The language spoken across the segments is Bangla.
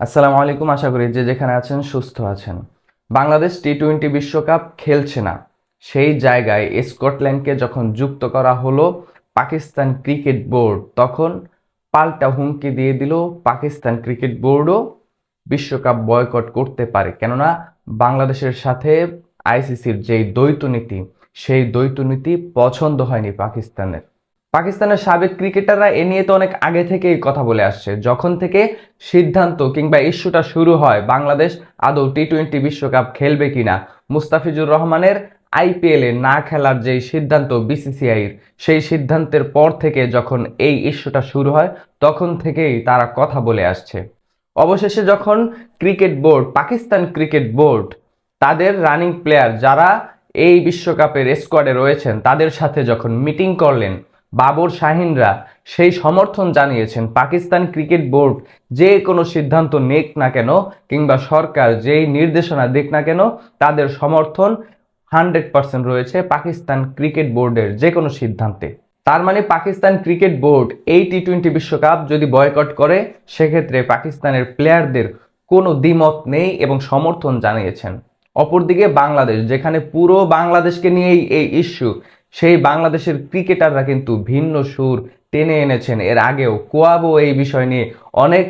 আসসালামু আলাইকুম, আশা করি যে যেখানে আছেন সুস্থ আছেন। বাংলাদেশ টি টোয়েন্টি বিশ্বকাপ খেলছে না। সেই জায়গায় স্কটল্যান্ডকে যখন যুক্ত করা হলো পাকিস্তান ক্রিকেট বোর্ড, তখন পাল্টা হুমকি দিয়ে দিল পাকিস্তান ক্রিকেট বোর্ডও। বিশ্বকাপ বয়কট করতে পারে, কেননা বাংলাদেশের সাথে আইসিসির যেই দ্বৈত নীতি, সেই দ্বৈত নীতি পছন্দ হয়নি পাকিস্তানের। পাকিস্তানের সাবেক ক্রিকেটাররা এ নিয়ে তো অনেক আগে থেকেই কথা বলে আসছে। যখন থেকে সিদ্ধান্ত কিংবা ইস্যুটা শুরু হয়, বাংলাদেশ আদৌ টি টোয়েন্টি বিশ্বকাপ খেলবে কিনা, মুস্তাফিজুর রহমানের আইপিএলে না খেলার যেই সিদ্ধান্ত বিসিসিআইয়ের সেই সিদ্ধান্তের পর থেকে যখন এই ইস্যুটা শুরু হয়, তখন থেকেই তারা কথা বলে আসছে। অবশেষে যখন cricket board, Pakistan cricket board, তাদের রানিং প্লেয়ার যারা এই বিশ্বকাপের স্কোয়াডে রয়েছেন, তাদের সাথে যখন মিটিং করলেন বাবর শাহিনরা সেই সমর্থন জানিয়েছেন। পাকিস্তান ক্রিকেট বোর্ড যে কোনো সিদ্ধান্ত নেক না কেন কিংবা সরকার যেই নির্দেশনা দিক না কেন, তাদের সমর্থন হান্ড্রেড পার্সেন্ট রয়েছে পাকিস্তান ক্রিকেট বোর্ডের যে কোনো সিদ্ধান্তে। তার মানে পাকিস্তান ক্রিকেট বোর্ড এই টি টোয়েন্টি বিশ্বকাপ যদি বয়কট করে, সেক্ষেত্রে পাকিস্তানের প্লেয়ারদের কোনো দ্বিমত নেই এবং সমর্থন জানিয়েছেন। অপরদিকে বাংলাদেশ, যেখানে পুরো বাংলাদেশকে নিয়েই এই ইস্যু সেই বাংলাদেশের ক্রিকেটাররা কিন্তু ভিন্ন সুর টেনে এনেছেন। এর আগেও কোয়াবো এই বিষয় নিয়ে অনেক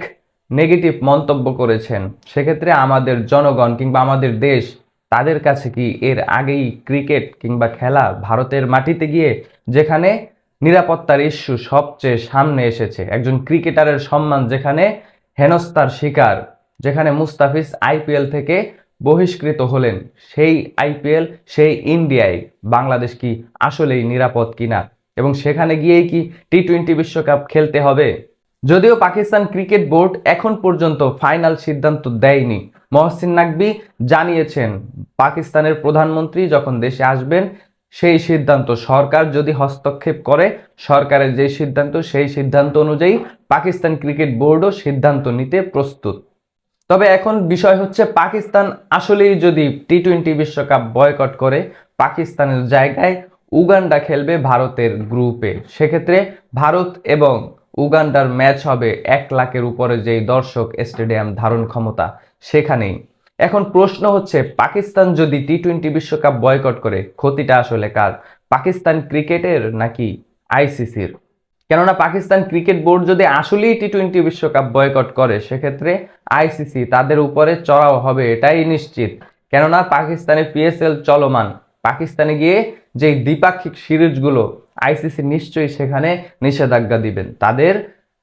নেগেটিভ মন্তব্য করেছেন। সেক্ষেত্রে আমাদের জনগণ কিংবা আমাদের দেশ, তাদের কাছে কি এর আগেই ক্রিকেট কিংবা খেলা ভারতের মাটিতে গিয়ে, যেখানে নিরাপত্তার ইস্যু সবচেয়ে সামনে এসেছে? একজন ক্রিকেটারের সম্মান যেখানে হেনস্তার শিকার, যেখানে মুস্তাফিজ আইপিএল থেকে বহিষ্কৃত হলেন। সেই আইপিএল, সেই ইন্ডিয়ায় বাংলাদেশ কি আসলেই নিরাপদ কিনা? এবং সেখানে গিয়েই কি টি টোয়েন্টি বিশ্বকাপ খেলতে হবে? যদিও পাকিস্তান ক্রিকেট বোর্ড এখন পর্যন্ত ফাইনাল সিদ্ধান্ত দেয়নি। মহসিন নাকবি জানিয়েছেন, পাকিস্তানের প্রধানমন্ত্রী যখন দেশে আসবেন, সেই সিদ্ধান্ত সরকার যদি হস্তক্ষেপ করে, সরকারের যে সিদ্ধান্ত, সেই সিদ্ধান্ত অনুযায়ী পাকিস্তান ক্রিকেট বোর্ডও সিদ্ধান্ত নিতে প্রস্তুত। তবে এখন বিষয় হচ্ছে পাকিস্তান আসলেই যদি টি টোয়েন্টি বিশ্বকাপ বয়কট করে, পাকিস্তানের জায়গায় উগান্ডা খেলবে ভারতের গ্রুপে। সেক্ষেত্রে ভারত এবং উগান্ডার ম্যাচ হবে এক লাখের উপরে যেই দর্শক স্টেডিয়াম ধারণ ক্ষমতা সেখানেই। এখন প্রশ্ন হচ্ছে, পাকিস্তান যদি টি টোয়েন্টি বিশ্বকাপ বয়কট করে, ক্ষতিটা আসলে কার? পাকিস্তান ক্রিকেটের নাকি আইসিসির? কেননা পাকিস্তান ক্রিকেট বোর্ড যদি আসলেই টি টোয়েন্টি বিশ্বকাপ বয়কট করে, সেক্ষেত্রে আইসিসি তাদের উপরে চড়াও হবে, এটাই নিশ্চিত। কেননা পাকিস্তানে পিএসএল চলমান, পাকিস্তানে গিয়ে যে দ্বিপাক্ষিক সিরিজগুলো আইসিসি নিশ্চয়ই সেখানে নিষেধাজ্ঞা দিবেন। তাদের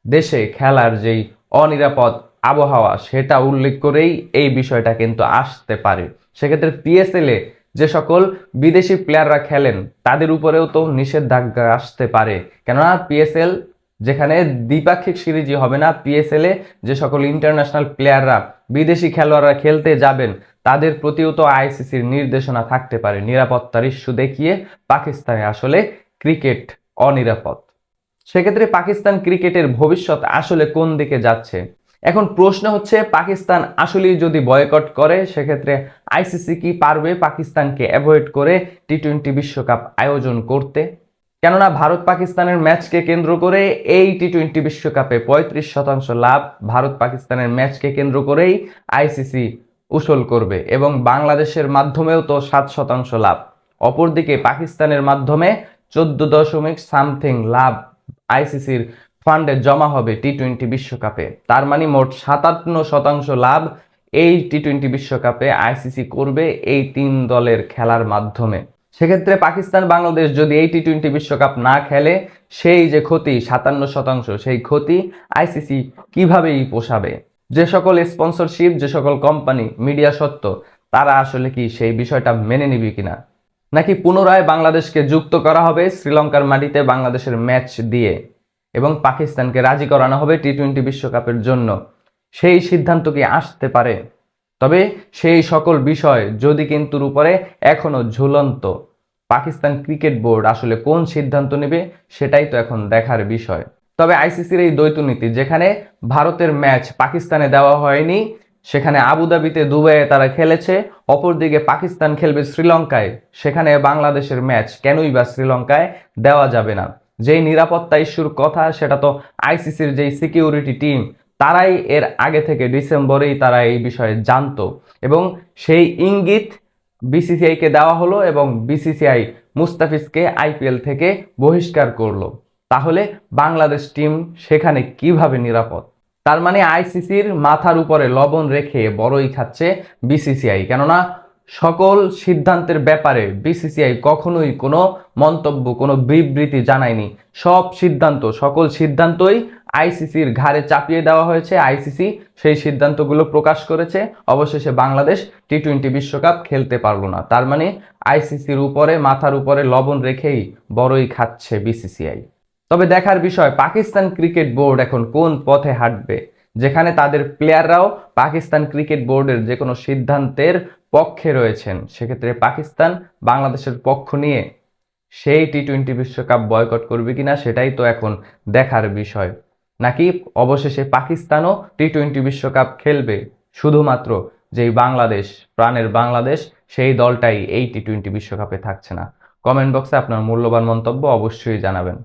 দেশে খেলার যেই অনিরাপদ আবহাওয়া, সেটা উল্লেখ করেই এই বিষয়টা কিন্তু আসতে পারে। সেক্ষেত্রে পিএসএল যে সকল বিদেশি প্লেয়াররা খেলেন, তাদের উপরেও তো নিষেধাজ্ঞা আসতে পারে। কেননা পিএসএল যেখানে দ্বিপাক্ষিক সিরিজই হবে না পিএসএল এ যে সকল ইন্টারন্যাশনাল প্লেয়াররা বিদেশি খেলোয়াড়রা খেলতে যাবেন, তাদের প্রতিও তো আইসিসির নির্দেশনা থাকতে পারে। নিরাপত্তার ইস্যু দেখিয়ে পাকিস্তানে আসলে ক্রিকেট অনিরাপদ। সেক্ষেত্রে পাকিস্তান ক্রিকেটের ভবিষ্যৎ আসলে কোন দিকে যাচ্ছে? এখন প্রশ্ন হচ্ছে, পাকিস্তান আসলেই যদি বয়কট করে, সেক্ষেত্রে আইসিসি কি পারবে পাকিস্তানকে অ্যাভয়েড করে টি টোয়েন্টি বিশ্বকাপ আয়োজন করতে? কেননা ভারত পাকিস্তানের ম্যাচকে কেন্দ্র করে এই টি টোয়েন্টি বিশ্বকাপে পঁয়ত্রিশ শতাংশ লাভ ভারত পাকিস্তানের ম্যাচকে কেন্দ্র করেই আইসিসি উসল করবে এবং বাংলাদেশের মাধ্যমেও তো সাত শতাংশ লাভ। অপরদিকে পাকিস্তানের মাধ্যমে চোদ্দ দশমিক সামথিং লাভ আইসিসির ফান্ডে জমা হবে টি টোয়েন্টি বিশ্বকাপে। তার মানে মোট সাতান্ন শতাংশ লাভ এই টি টোয়েন্টি বিশ্বকাপে আইসিসি করবে এই তিন দলের খেলার মাধ্যমে। সেক্ষেত্রে পাকিস্তান, বাংলাদেশ যদি এই টি টোয়েন্টি বিশ্বকাপ না খেলে, সেই যে ক্ষতি, সাতান্ন শতাংশ, সেই ক্ষতি আইসিসি কিভাবেই পোষাবে? যে সকল স্পন্সরশিপ, যে সকল কোম্পানি, মিডিয়া সত্ত্ব, তারা আসলে কি সেই বিষয়টা মেনে নিবে কিনা? নাকি পুনরায় বাংলাদেশকে যুক্ত করা হবে শ্রীলঙ্কার মাটিতে বাংলাদেশের ম্যাচ দিয়ে? এবং পাকিস্তানকে রাজি করানো হবে টি টোয়েন্টি বিশ্বকাপের জন্য। সেই সিদ্ধান্ত কি আসতে পারে? তবে সেই সকল বিষয় যদি কিন্তুর উপরে এখনও ঝুলন্ত, পাকিস্তান ক্রিকেট বোর্ড আসলে কোন সিদ্ধান্ত নেবে সেটাই তো এখন দেখার বিষয়। তবে আইসিসির এই দ্বৈত নীতি যেখানে ভারতের ম্যাচ পাকিস্তানে দেওয়া হয়নি, সেখানে আবুধাবিতে দুবাইয়ে তারা খেলেছে, অপরদিকে পাকিস্তান খেলবে শ্রীলঙ্কায়, সেখানে বাংলাদেশের ম্যাচ কেনই বা শ্রীলঙ্কায় দেওয়া যাবে না। যেই নিরাপত্তা ইস্যুর কথা, সেটা তো আইসিসির যেই সিকিউরিটি টিম, তারাই এর আগে থেকে ডিসেম্বরেই তারা এই বিষয়ে জানতো। এবং সেই ইঙ্গিত বিসিসিআইকে দেওয়া হলো এবং বিসিসিআই মুস্তাফিজকে আইপিএল থেকে বহিষ্কার করল। তাহলে বাংলাদেশ টিম সেখানে কীভাবে নিরাপদ? তার মানে আইসিসির মাথার উপরে লবণ রেখে বড়ই খাচ্ছে বিসিসিআই। কেননা সকল সিদ্ধান্তের ব্যাপারে বিসিসিআই কখনোই কোনো মন্তব্য, কোনো বিবৃতি জানায়নি। সব সিদ্ধান্ত, সকল সিদ্ধান্তই আইসিসির ঘাড়ে চাপিয়ে দেওয়া হয়েছে। আইসিসি সেই সিদ্ধান্তগুলো প্রকাশ করেছে। অবশেষে বাংলাদেশ টি টোয়েন্টি বিশ্বকাপ খেলতে পারল না। তার মানে আইসিসির উপরে, মাথার উপরে লবণ রেখেই বড়ই খাচ্ছে বিসিসিআই তবে দেখার বিষয়, পাকিস্তান ক্রিকেট বোর্ড এখন কোন পথে হাঁটবে? যেখানে তাদের প্লেয়াররাও পাকিস্তান ক্রিকেট বোর্ডের যে কোনো সিদ্ধান্তের পক্ষে রয়েছেন। সেক্ষেত্রে পাকিস্তান বাংলাদেশের পক্ষ নিয়ে সেই টি টোয়েন্টি বিশ্বকাপ বয়কট করবে কিনা সেটাই তো এখন দেখার বিষয়। নাকি অবশেষে পাকিস্তানও টি টোয়েন্টি বিশ্বকাপ খেলবে? শুধুমাত্র যেই বাংলাদেশ, প্রাণের বাংলাদেশ, সেই দলটাই এই টি টোয়েন্টি বিশ্বকাপে থাকছে না। কমেন্ট বক্সে আপনার মূল্যবান মন্তব্য অবশ্যই জানাবেন।